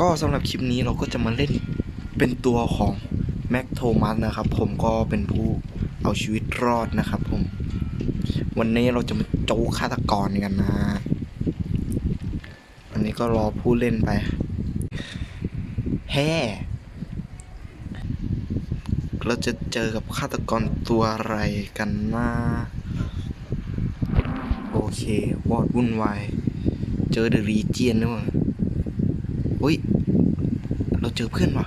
ก็สำหรับคลิปนี้เราก็จะมาเล่นเป็นตัวของแม็กโทมัสนะครับ ผมก็เป็นผู้เอาชีวิตรอดนะครับ ผม วันนี้เราจะมาโจกฆาตกรกันนะวันนี้ก็รอผู้เล่นไปแฮ่เราจะเจอกับฆาตกรตัวอะไรกันนะโอเควอดวุ่นวาย เจอเดอะรีเจียนด้วยว่ะ อุ้ย เราเจอเพื่อนว่ะ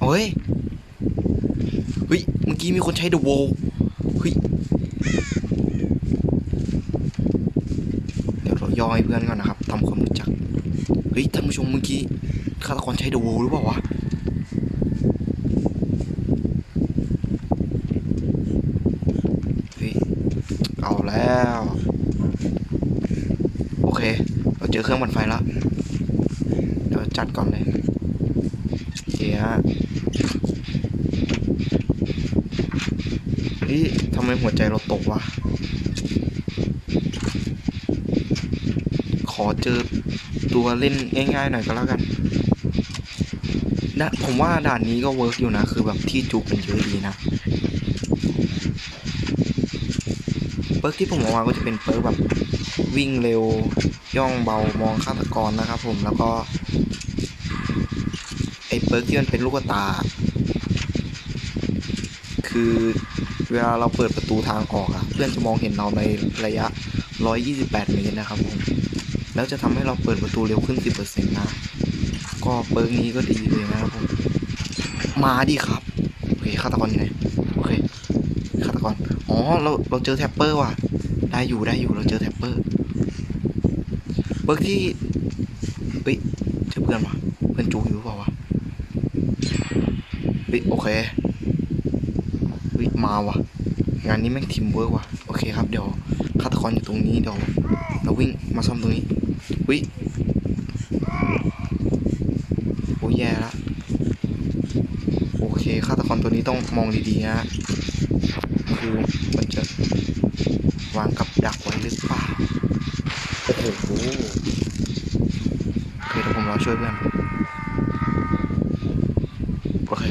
โอ้ยเฮ้ย เมื่อกี้มีคนใช้เดอะโวเฮ้ย เดี๋ยวเราย่อให้เพื่อนก่อนนะครับทำความรู้จัก เฮ้ย ท่านผู้ชมเมื่อกี้ฆาตกรใช้เดอะโวหรือเปล่าวะ เฮ้ย เอาแล้ว โอเค เราเจอเครื่องปั่นไฟแล้ว เดี๋ยวจัดก่อนเลยโอเคฮะเฮ้ยทำไมหัวใจเราตกวะ ขอเจอตัวเล่นง่ายๆหน่อยก็แล้วกันนะผมว่าด่านนี้ก็เวิร์กอยู่นะ คือแบบที่จุกมันเยอะดีนะ เปิร์กที่ผมเอามาก็จะเป็นเปิร์กแบบ วิ่งเร็วย่องเบามองฆาตกรนะครับ ผมแล้วก็ไอ้เปิร์กที่มันเป็นลูกตา คือเวลาเราเปิดประตูทางออกอะเพื่อนจะมองเห็นเราในระยะ 128 เมตรนะครับผมแล้วจะทำให้เราเปิดประตูเร็วขึ้น 10%นะ ก็เปิร์กนี้ก็ดีเลยนะครับผมมาดิครับโอเคฆาตกรอยู่ไหนโอเคฆาตกรอ๋อเราเราเจอแท็ปเปอร์ว่ะ ได้อยู่ได้อยู่เราเจอแท็ปเปอร์เปิร์กที่เฮ้ยเจอเพื่อนวะเพื่อนจูอยู่เปล่าวะเฮ้ยโอเคเฮ้ยมาวะงานนี้แม่งทีมเวิร์กว่ะโอเคครับเดี๋ยวฆาตกรอยู่ตรงนี้เดี๋ยวเราวิ่งมาซ่อมตรงนี้เฮ้ยโอ้ยแย่ละโอเคฆาตกรตัวนี้ต้องมองดีๆนะคือมันจะ วางกับดักไว้หรือเปล่า โอ้โหโอเคเดี๋ยวผมรอช่วยเพื่อน โอเค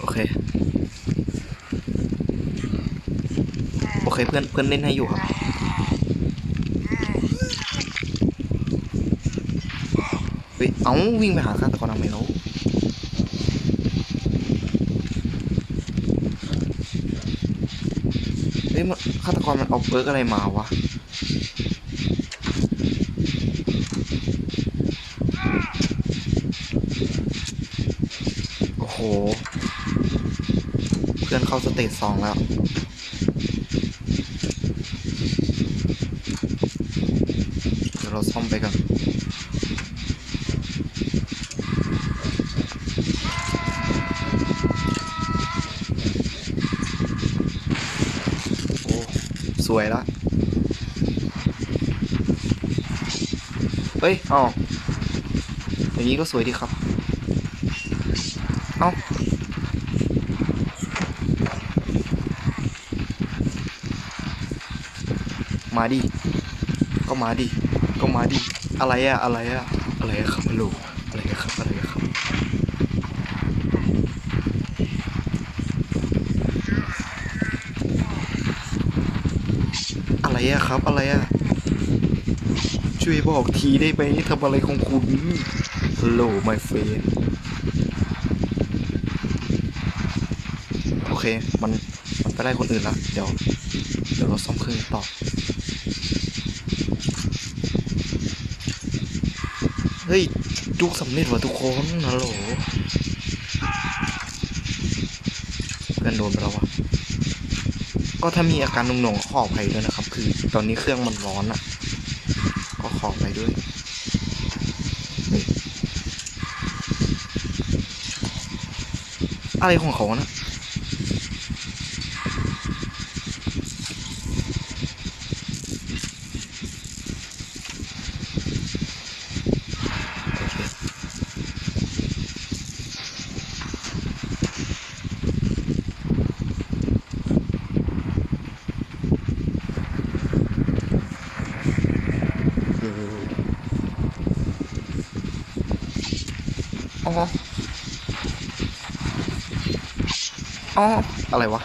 โอเค โอเคเพื่อนเพื่อนเล่นให้อยู่ครับ เฮ้ย เอาวิ่งไปหาฆาตกรทำไมแล้วเฮ้ยมันฆาตกรมันเอาเบิร์กอะไรมาวะโอ้โห เพื่อนเข้าสเตจสองแล้วเดี๋ยวเราซ่อมไปก่อน สวยละเฮ้ยเอ๋ออย่างนี้ก็สวยดีครับ เอ้ามาดิ ก็มาดิ ก็มาดิ อะไรอะอะไรอะอะไรอะครับลโหลอะไรอะครับอะไรอะครับ อะไรอะครับ อะไรอะช่วยบอกทีได้ไหมทำอะไรของคุณฮัลโหล my friend โอเค มัน มันไปไล่คนอื่นละเดี๋ยว เดี๋ยวเราซ่อมเครื่องต่อเฮ้ยจุกสำเร็จว่ะทุกคนฮัลโหลเพื่อนโดนไปแล้ววะ ก็ถ้ามีอาการหน่งๆขออภัยด้วยนะครับ คือตอนนี้เครื่องมันร้อนอะ่ะ ก็ขอไปด้วยเฮ้ยอะไรของเขานะ อ๋ออ๋ออะไรวะ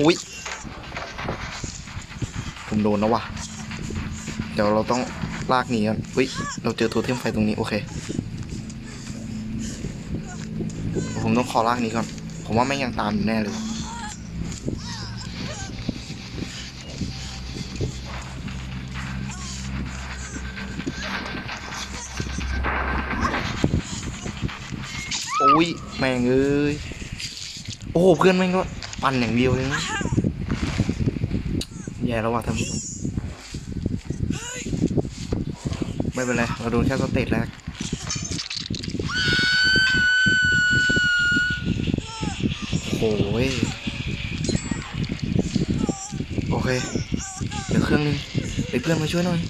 อุ๊ย ผมโดนแล้ววะเดี๋ยวเราต้องลากหนีกันอุ๊ย เราเจอโทเทมไฟตรงนี้โอเค ผมต้องขอลากนี้ก่อน ผมว่าไม่งยังตามอยู่แน่เลย อ้ยแม่งเอ้ยโอ้เพื่อนแม่งก็ปั่นอย่างเดียวเลยนะแย่แล้วว่ะท่านผู้ชมไม่เป็นไรเราโดนแค่สเตจแรกโอ้ยโอเคเดี๋ยวเครื่องนึงไปเพื่อนมาช่วยหน่อย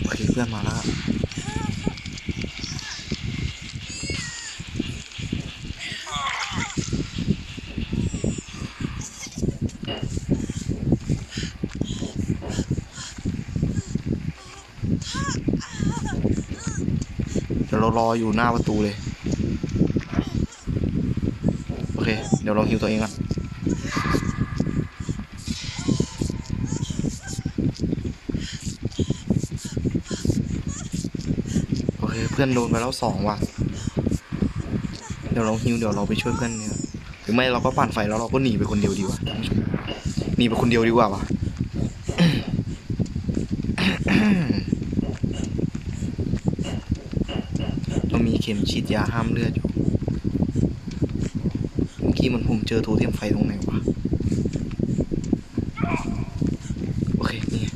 โอเค เพื่อนมาแล้วเดี๋ยวเรารออยู่หน้าประตูเลย โอเค เดี๋ยวเราฮิวตัวเองก่อนโอเค เพื่อนโดนไปแล้วสองว่ะ เดี๋ยวเราฮิวเดี๋ยวเราไปช่วยเพื่อนเนี่ยหรือไม่เราก็ปั่นไฟแล้วเราก็หนีไปคนเดียวดีกว่ามหนีไปคนเดียวดีกว่าว่ะเรามีเข็มฉีดยาห้ามเลือดอยู่ เมื่อกี้มันผมเจอโทเทมไฟตรงไหนวะ โอเค นี่ไง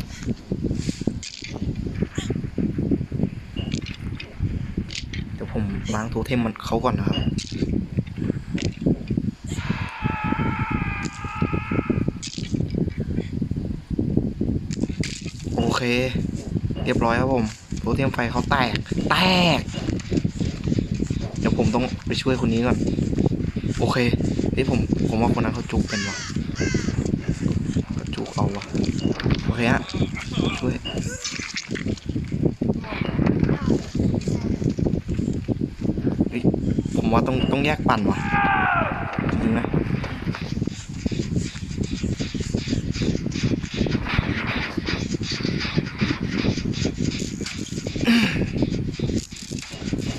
เดี๋ยว ผมล้างโทเทมมันเขาก่อนนะครับโอเค เรียบร้อยครับผมโทเทมไฟเขาแตก แตก เดี๋ยวผมต้องไปช่วยคนนี้ก่อน โอเคเฮ้ยผมผมว่าคนนั้นเขาจุกเป็นวะเขาจุกเอาวะโอเคฮะช่วย เฮ้ย ผม ว่าต้องต้องแยกปั่นว่ะจริงไหม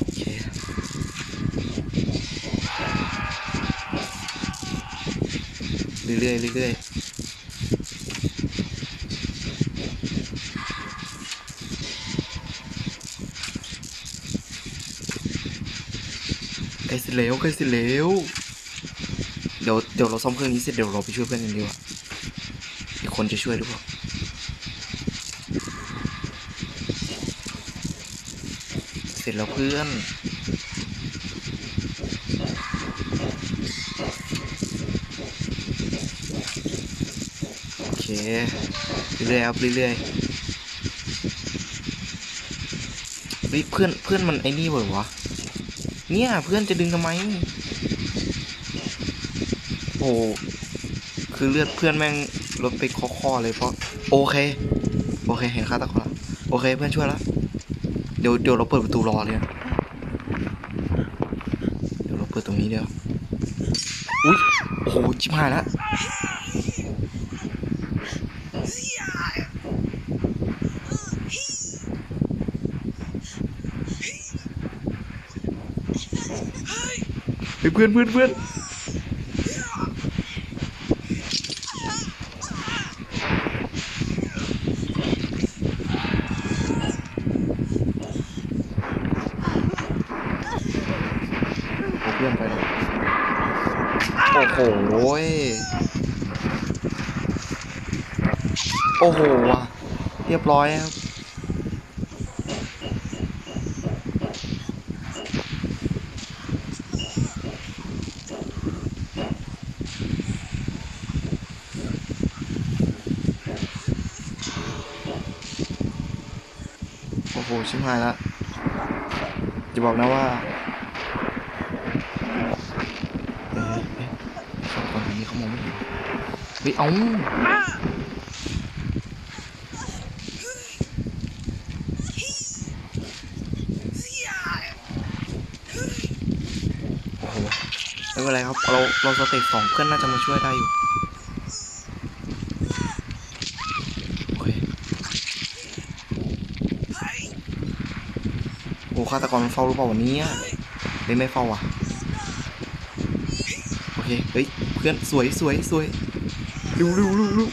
โอเคเรื่อยๆเรื่อยๆ ล้เสร็จแล้วใกล้เสร็จแล้วเดี๋ยวเดี๋ยวเราซ่อมเครื่องนี้เสร็จเดี๋ยวเราไปช่วยเพื่อนกันดีกว่าอีกคนจะช่วยหรือเปล่าเสร็จแล้วเพื่อนโอเคเรื่อยๆครับเรื่อยๆเฮ้ยเพื่อนเพื่อนมันไอ้นี่เหรอวะ เนี่ย เพื่อนจะดึงทำไม โอ้ คือเลือดเพื่อนแม่งลดไปคอๆเลยเพราะ โอเค โอเค เห็นค่าตะกอนละโอเคเพื่อนช่วยล้วเดี๋ยวเดี๋ยวเราเปิดประตูรอเลยนะเดี๋ยวเราเปิดตรงนี้เดี๋ยว อุ้ยโอ้โหชิบหายแล้ว เฮ้ยเพื่อนเพื่อนเพื่อนเอาเพื่อนไปเลยโอ้โหยโอ้โหว่ะเรียบร้อยครับ โอ้ชิมหายละจะบอกนะว่าเออสอนนี้เขามองไม่เห็นเฮ้งโอ้โหไม่เป็นไรครับเราเราสเตจสองเพื่อนน่าจะมาช่วยได้อยู่ ฆาตกรมันเฝ้าหรือเปล่าวันนี้ไม่ไม่เฝ้าอะโอเคเฮ้ยเพื่อนสวยสวยสวยเร็วเร็วเร็วเร็ว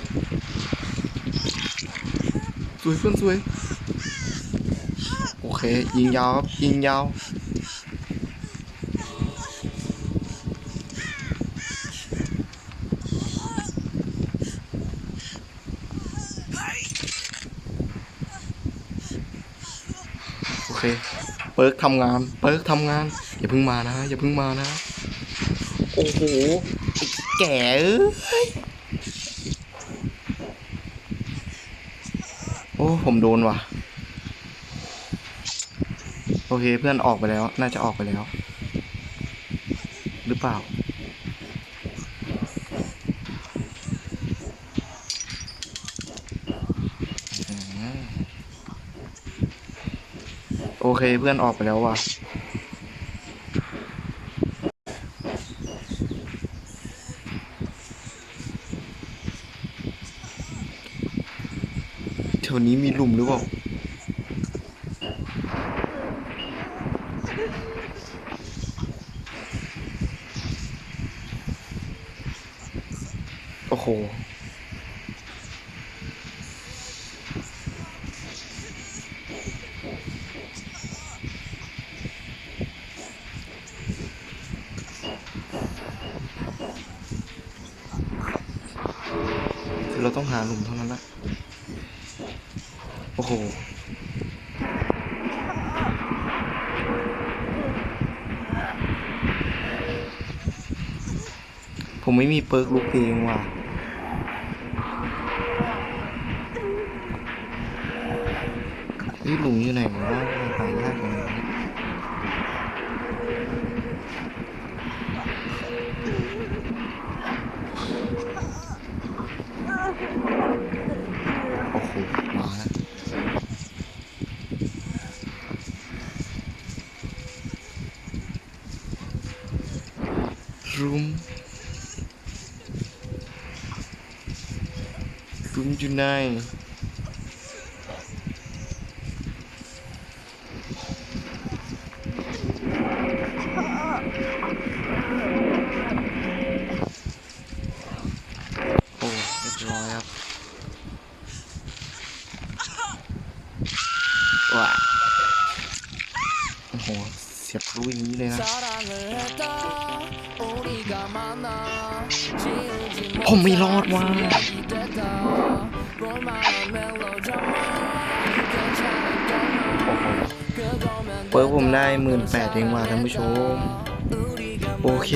สวยเพื่อนสวยโอเคยิงยาวครับยิงยาว โอเค เปิร์กทำงาน เปิร์กทำงาน อย่าเพิ่งมานะ อย่าเพิ่งมานะ โอ้โหแก่เอ้โอ้ ผมโดนว่ะ โอเคเพื่อนออกไปแล้ว น่าจะออกไปแล้ว หรือเปล่า โอเคเพื่อนออกไปแล้วว่ะแถวนี้มีหลุมหรือเปล่าโอ้โห คือ เราต้องหาหลุมเท่านั้นละโอ้โหผมไม่มีเปิร์กลุกเองว่ะนี่หลุมอยู่ไหนวะหายากอย่างนี้โอ้โห มาแล้ว รุมรุมอ ยู่ไหนโอ้เรียบร้อยครับว้าโอ้โหเสียบรู้อย่างนี้เลยนะผมไม่รอดว่ะโอ้โหเปิร์กผมได้หมื่นแปดเองว่ะท่านผู้ชม โอเค